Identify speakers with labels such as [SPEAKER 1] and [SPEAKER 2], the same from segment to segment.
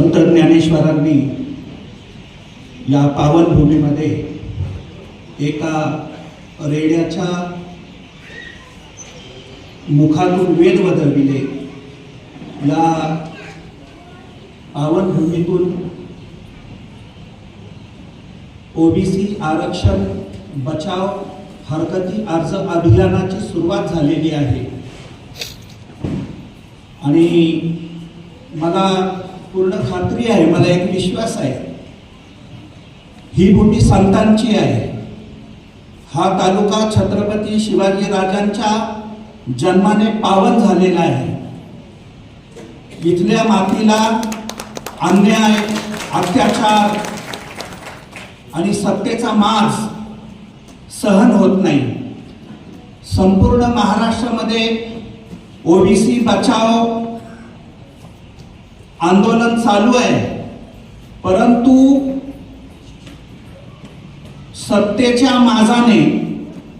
[SPEAKER 1] संत ज्ञानेश्वरांनी या पावनभूमीमध्ये एका रेड्याच्या मुखातून वेद वदविले. या पावनभूमीतून ओबीसी आरक्षण बचाव हरकती अर्ज अभियानाची सुरुवात झालेली आहे. आणि मला पूर्ण खात्री आहे मला एक विश्वास आहे. ही भूमी संतांची आहे. हा तालुका छत्रपती शिवाजी राजांच्या जन्माने पावन झालेला आहे. इथल्या मातीला अन्याय अत्याचार आणि सत्तेचा मास सहन होत नाही. संपूर्ण महाराष्ट्रामध्ये ओबीसी बचाव आंदोलन चालू आहे. परंतु सत्तेच्या माजाने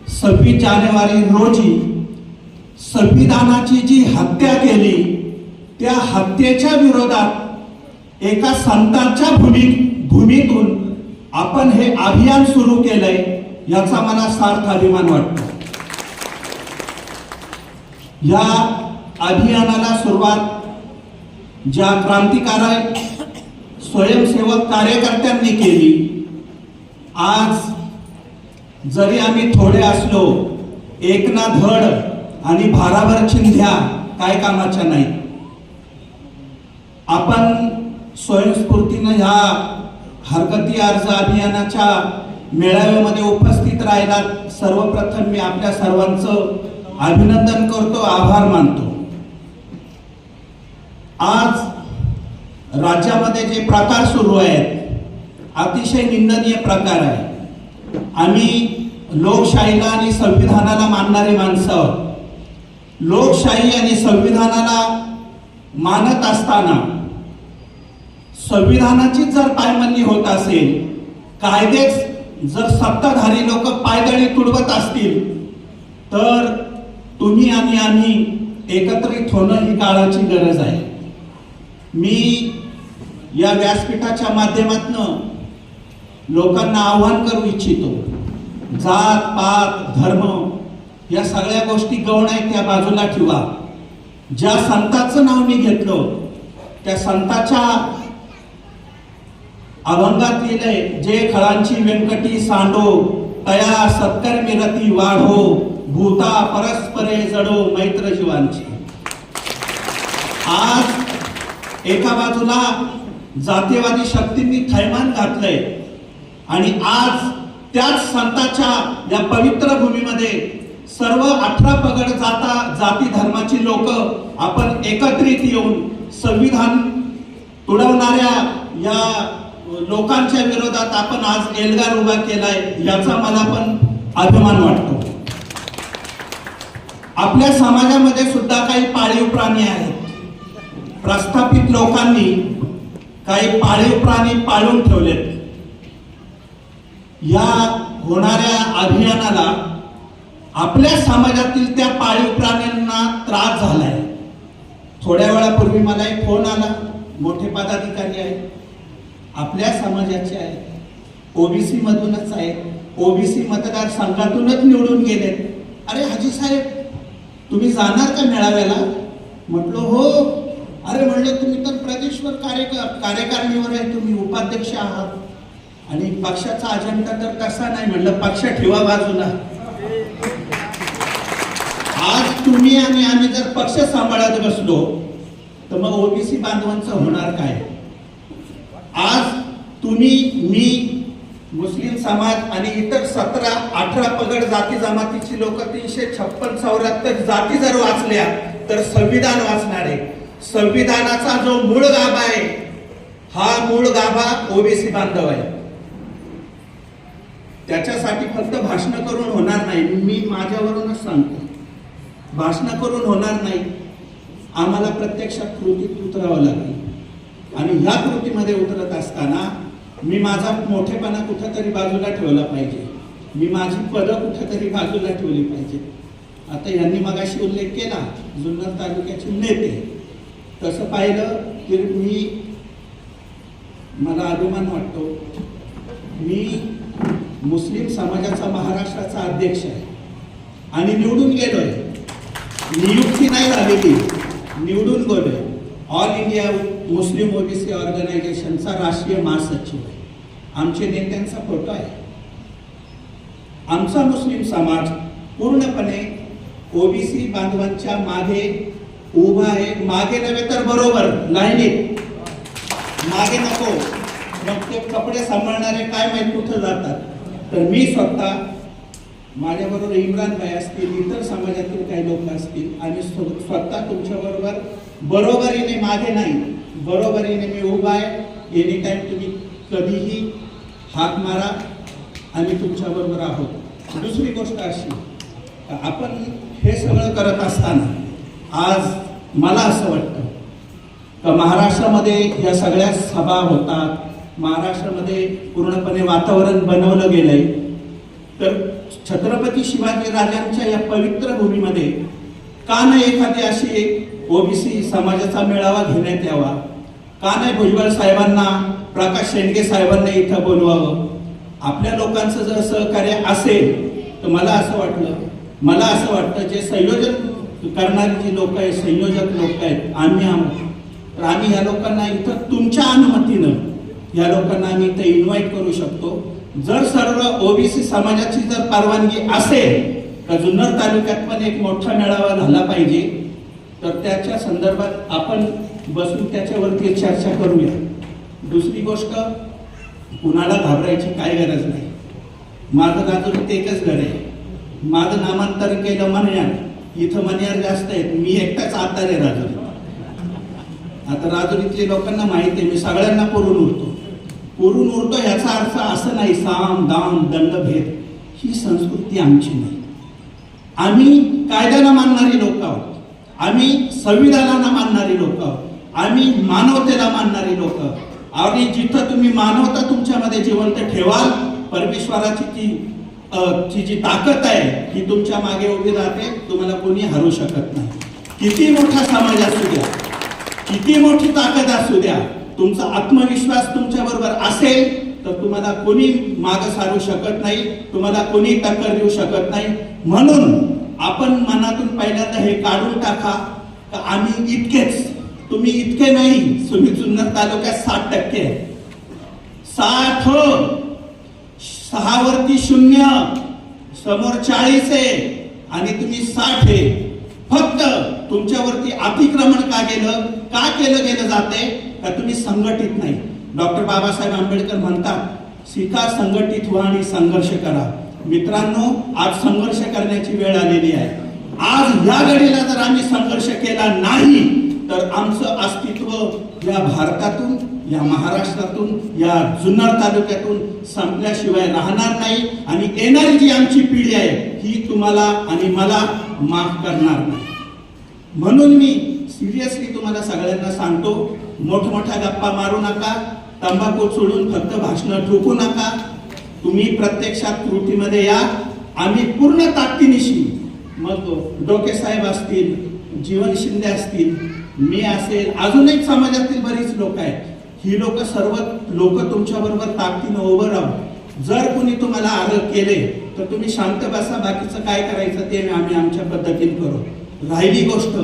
[SPEAKER 1] सव्वीस जानेवारी रोजी संविधानाची जी हत्या केली त्या हत्येच्या विरोधात एका संतांच्या भूमी भूमीतून आपण हे अभियान सुरू केलंय याचा मला सार्थ अभिमान वाटतो. या अभियानाला सुरुवात ज्या क्रांतिकारक स्वयंसेवक कार्यकर्त्यांनी केली आज जरी आम्ही थोडे असलो एकना धड आणि भाराभर चिंध्या काय कामाच्या नाही. आपण स्वयंस्फूर्तीनं ह्या हरकती अर्ज अभियानाच्या मेळाव्यामध्ये उपस्थित राहिला सर्वप्रथम मी आपल्या सर्वांचं अभिनंदन करतो आभार मानतो. आज राज्यामध्ये जे प्रकार सुरू आहेत अतिशय निंदनीय प्रकार आहे आम्ही लोकशाहीला आणि संविधानाला मानणारी माणसं आहोत. लोकशाही आणि संविधानाला मानत असताना संविधानाची जर पायमल्ली होत असेल कायदेच जर सत्ताधारी लोक पायदळी तुडवत असतील तर तुम्ही आणि आम्ही एकत्रित होणं ही काळाची गरज आहे मी या व्यासपीठाच्या माध्यमातन लोकांना आव्हान करू इच्छितो. जात पात धर्म या सगळ्या गोष्टी गौण आहेत त्या बाजूला ठेवा. ज्या संताचं नाव मी घेतलं त्या संताच्या अभंगात लिहिलंय जे खळांची व्यंकटी सांडो तया सत्कर मिरती वाढो भूता परस्परे जडो मैत्र जीवांची आज एका बाजूला जातीयवादी शक्तींनी थैमान घातलंय. आणि आज त्याच संताच्या या पवित्र भूमीमध्ये सर्व अठरा पगड जाता जाती धर्माची लोक आपण एकत्रित येऊन संविधान तुडवणाऱ्या या लोकांच्या विरोधात आपण आज एल्गार उभा केलाय याचा मला पण अभिमान वाटतो. आपल्या समाजामध्ये सुद्धा काही पाळीव प्राणी आहेत. प्रस्थापित लोकांनी काही पाळीव प्राणी पाळून ठेवलेत. या होणाऱ्या अभियानाला आपल्या समाजातील त्या पाळीव प्राण्यांना त्रास झालाय. थोड्या वेळापूर्वी मला एक फोन आला. मोठे पदाधिकारी आहेत. आपल्या समाजाचे आहेत. ओबीसी मधूनच आहेत. ओबीसी मतदार संघातूनच निवडून गेलेत. अरे हाजी साहेब तुम्ही जाणार का मेळाव्याला? म्हटलं हो. अरे म्हणलं तुम्ही तर प्रदेशवर कार्यकर कार्यकारिणीवर आहे तुम्ही उपाध्यक्ष आहात. आणि पक्षाचा अजेंडा तर कसा नाही म्हणलं पक्ष ठेवा बाजूला. आज तुम्ही आणि आम्ही जर पक्ष सांभाळत बसलो तर मग ओबीसी बांधवांचं होणार काय? आज तुम्ही मी मुस्लिम समाज आणि इतर सतरा अठरा पगड जाती जमातीची लोक तीनशे छप्पन चौऱ्याहत्तर जाती जर वाचल्या तर संविधान वाचणार आहे. संविधानाचा जो मूळ गाभा आहे हा मूळ गाभा ओबीसी बांधव आहे. त्याच्यासाठी फक्त भाषण करून होणार नाही. मी माझ्यावरूनच सांगतो. भाषण करून होणार नाही. आम्हाला प्रत्यक्षात कृतीत उतरावं लागेल. आणि ह्या कृतीमध्ये उतरत असताना मी माझा मोठेपणा कुठेतरी बाजूला ठेवला पाहिजे. मी माझी पदं कुठेतरी बाजूला ठेवली पाहिजे आता यांनी मगाशी उल्लेख केला जुन्नर तालुक्याचे नेते. तसं पाहिलं की मी मला अभिमान वाटतो मी मुस्लिम समाजाचा महाराष्ट्राचा अध्यक्ष आहे. आणि निवडून गेलोय. नियुक्ती नाही झालेली निवडून गेलोय. ऑल इंडिया मुस्लिम ओबीसी ऑर्गनायझेशनचा राष्ट्रीय महासचिव आहे. आमचे नेत्यांचा फोटो आहे. आमचा मुस्लिम समाज पूर्णपणे ओबीसी बांधवांच्या मागे उभा आहे. मागे नव्हे तर बरोबर. नाही मागे नको. मग ते कपडे सांभाळणारे काय माहीत कुठं जातात. तर मी स्वतः माझ्याबरोबर इम्रान भाई असतील इतर समाजातील काही लोक असतील आणि स्वतः तुमच्याबरोबर बरोबरीने मागे नाही. बरोबरीने मी उभा आहे. एनी टाईम तुम्ही कधीही हात मारा आम्ही तुमच्याबरोबर आहोत. दुसरी गोष्ट अशी आपण हे सगळं करत असताना आज मला असं वाटतं का महाराष्ट्रामध्ये या सगळ्या सभा होतात महाराष्ट्रामध्ये पूर्णपणे वातावरण बनवलं गेलंय तर छत्रपती शिवाजी राजांच्या या पवित्र भूमीमध्ये का नाही एखादी अशी एक ओबीसी समाजाचा मेळावा घेण्यात यावा? का नाही भुजबळ साहेबांना प्रकाश शेंडगे साहेबांना इथं बोलवावं? आपल्या लोकांचं जर सहकार्य असेल तर मला असं वाटलं मला असं वाटतं जे संयोजन करणारी जी लोक आहेत संयोजक लोक आहेत आम्ही आहोत. तर आम्ही या लोकांना इथं तुमच्या अनुमतीनं या लोकांना आम्ही इथं इन्व्हाइट करू शकतो. जर सर्व ओबीसी समाजाची जर परवानगी असेल तर जुन्नर तालुक्यात पण एक मोठा मेळावा झाला पाहिजे. तर त्याच्या संदर्भात आपण बसून त्याच्यावरती चर्चा करूया. दुसरी गोष्ट कुणाला घाबरायची काय गरज नाही. माझं राजूरीत एकच घर आहे. माझं नामांतर केलं म्हणण्यात इथं मण्यार जास्त आहेत. मी एकटाच आतार आहे राजूरीत. आता राजुरीतले लोकांना माहिती आहे मी सगळ्यांना पुरून उरतो. पुरून उरतो ह्याचा अर्थ असं नाही साम दाम दंडभेद ही संस्कृती आमची नाही. आम्ही कायद्याला मानणारी लोक आहोत. आम्ही संविधानाला मानणारी लोक आहोत. आम्ही मानवतेला मानणारी लोक आणि जिथं तुम्ही मानवता तुमच्यामध्ये जिवंत ठेवाल परमेश्वराची ती ची जी ताकद आहे ही तुमच्या मागे उभी राहते तुम्हाला कोणी हरू शकत नाही. किती मोठा समाज असू द्या किती मोठी ताकद असू द्या तुमचा आत्मविश्वास तुमच्या बरोबर असेल तर तुम्हाला कोणी माग सारू शकत नाही तुम्हाला कोणी टक्कर देऊ शकत नाही. म्हणून आपण मनातून पहिल्यांदा हे काढून टाका का आम्ही इतकेच तुम्ही इतके नाही तुम्ही जुन्नर तालुक्यात साठ टक्के साठ हो सहा वरती शून्य समोर चाळीस आहे आणि तुम्ही साठ आहे. फक्त तुमच्यावरती अतिक्रमण का केलं? का केलं गेलं जाते का तुम्ही संघटित नाही? डॉक्टर बाबासाहेब आंबेडकर म्हणतात शिका संघटित व्हा आणि संघर्ष करा. मित्रांनो आज संघर्ष करण्याची वेळ आलेली आहे. आज या घडीला जर आम्ही संघर्ष केला नाही तर आमचं अस्तित्व या भारतातून या महाराष्ट्रातून या जुन्नर तालुक्यातून संपल्याशिवाय राहणार नाही आणि येणारी जी आमची पिढी आहे ही तुम्हाला आणि मला माफ करणार नाही. म्हणून मी सिरियसली तुम्हाला सगळ्यांना सांगतो मोठमोठ्या गप्पा मारू नका तंबाखू सोडून फक्त भाषणं ठोकू नका. तुम्ही प्रत्यक्षात त्रुटीमध्ये या आम्ही पूर्ण ताकदीनिशी. मग डोके साहेब असतील जीवन शिंदे असतील मी असेल अजून एक समाजातील बरीच लोक आहेत. ही लोक सर्व लोक तुमच्या बरोबर ताकदीनं उभं राहू जर कोणी तुम्हाला आरोप केले तर तुम्ही शांत बसा बाकीचं काय करायचं ते आम्ही आमच्या पद्धतीने करू. राहिली गोष्ट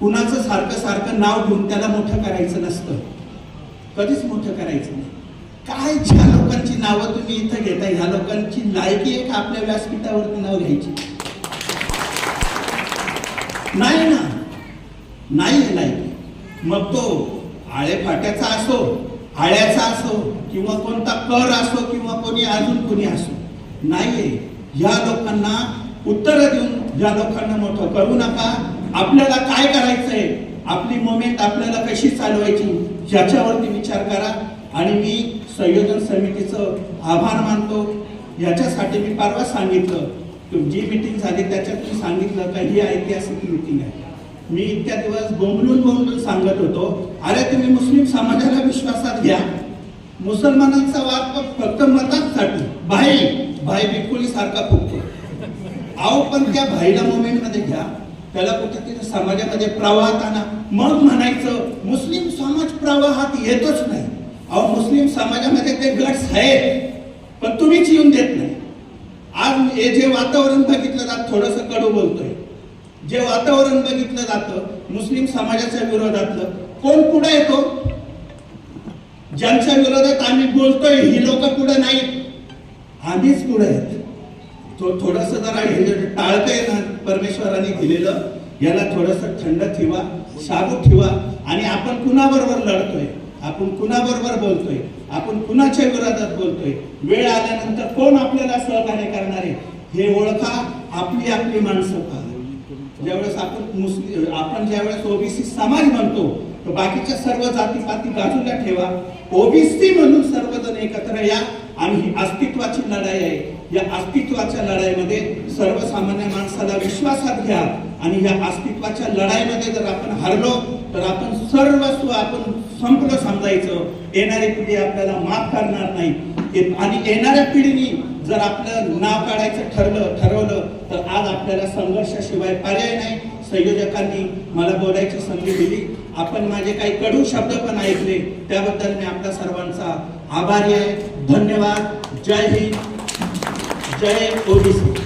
[SPEAKER 1] कुणाचं सारखं सारखं नाव घेऊन त्याला मोठं करायचं नसतं. कधीच मोठं करायचं नाही. काय ज्या लोकांची नावं तुम्ही इथं घेता ह्या लोकांची लायकी एक आपल्या व्यासपीठावरती नाव घ्यायची. नाही ना? नाही आहे लायकी. मग तो आळेफाट्याचा असो आळ्याचा असो किंवा कोणता कर असो किंवा कोणी अजून कोणी असो नाहीये. या लोकांना उत्तर देऊन या लोकांना मोठं करू नका. आपल्याला काय करायचंय? आपली मोमेंट आपल्याला कशी चालवायची? याच्यावरती विचार करा. आणि मी संयोजन समितीचं आभार मानतो. याच्यासाठी मी परवा सांगितलं. जी मिटिंग झाली त्याच्यात मी सांगितलं का ही ऐतिहासिक मिटिंग आहे. मी इतक्या दिवस बोंबलून बोंबलून सांगत होतो अरे तुम्ही मुस्लिम समाजाला विश्वासात घ्या. मुसलमानांचा वाद फक्त मतांसाठी. भाई भाई बिलकुल सारखा फुकतो अहो पण त्या भाईला मोमेंटमध्ये घ्या. त्याला कुठेतरी समाजामध्ये प्रवाहात आणा. मग म्हणायचं मुस्लिम समाज प्रवाहात येतच नाही. अहो मुस्लिम समाजामध्ये ते गट्स आहेत पण तुम्हीच येऊन देत नाही. आज हे जे वातावरण बघितलं जात थोडस कडू बोलतोय. जे वातावरण बघितलं जातं मुस्लिम समाजाच्या विरोधातलं कोण पुढे येतो? ज्यांच्या विरोधात आम्ही बोलतोय ही लोक पुढे नाहीत? आम्हीच पुढे आहेत? तो थोडस जरा हे टाळतंय आहे ना परमेश्वराने दिलेलं याला थोडस थंड ठेवा शाबूत ठेवा आणि आपण कुणाबरोबर लढतोय? आपण कुणाबरोबर बोलतोय? आपण कुणाच्या विरोधात बोलतोय? वेळ आल्यानंतर कोण आपल्याला सहकार्य करणार आहे? हे ओळखा आपली आपली माणसं पहा. ज्यावेळेस आपण मुस्लिम आपण ज्यावेळेस ओबीसी समाज म्हणतो तर बाकीच्या सर्व जातीपाती बाजूला ठेवा. ओबीसी म्हणून सर्वजण एकत्र या आणि ही अस्तित्वाची लढाई आहे. या अस्तित्वाच्या लढाईमध्ये सर्वसामान्य माणसाला विश्वासात घ्या आणि या अस्तित्वाच्या लढाईमध्ये जर आपण हरलो तर आपण सर्वस्व आपण संपलं समजायचं. येणारी पिढी आपल्याला माफ करणार नाही. आणि येणाऱ्या पिढीने जर आपलं नाव काढायचं ठरलं ठरवलं तर आज आपल्याला संघर्षाशिवाय पर्याय नाही. संयोजकांनी मला बोलायची संधी दिली. आपण माझे काही कडू शब्द पण ऐकले. त्याबद्दल मी आपल्या सर्वांचा आभारी आहे. धन्यवाद. जय हिंद. जय ओबीसी.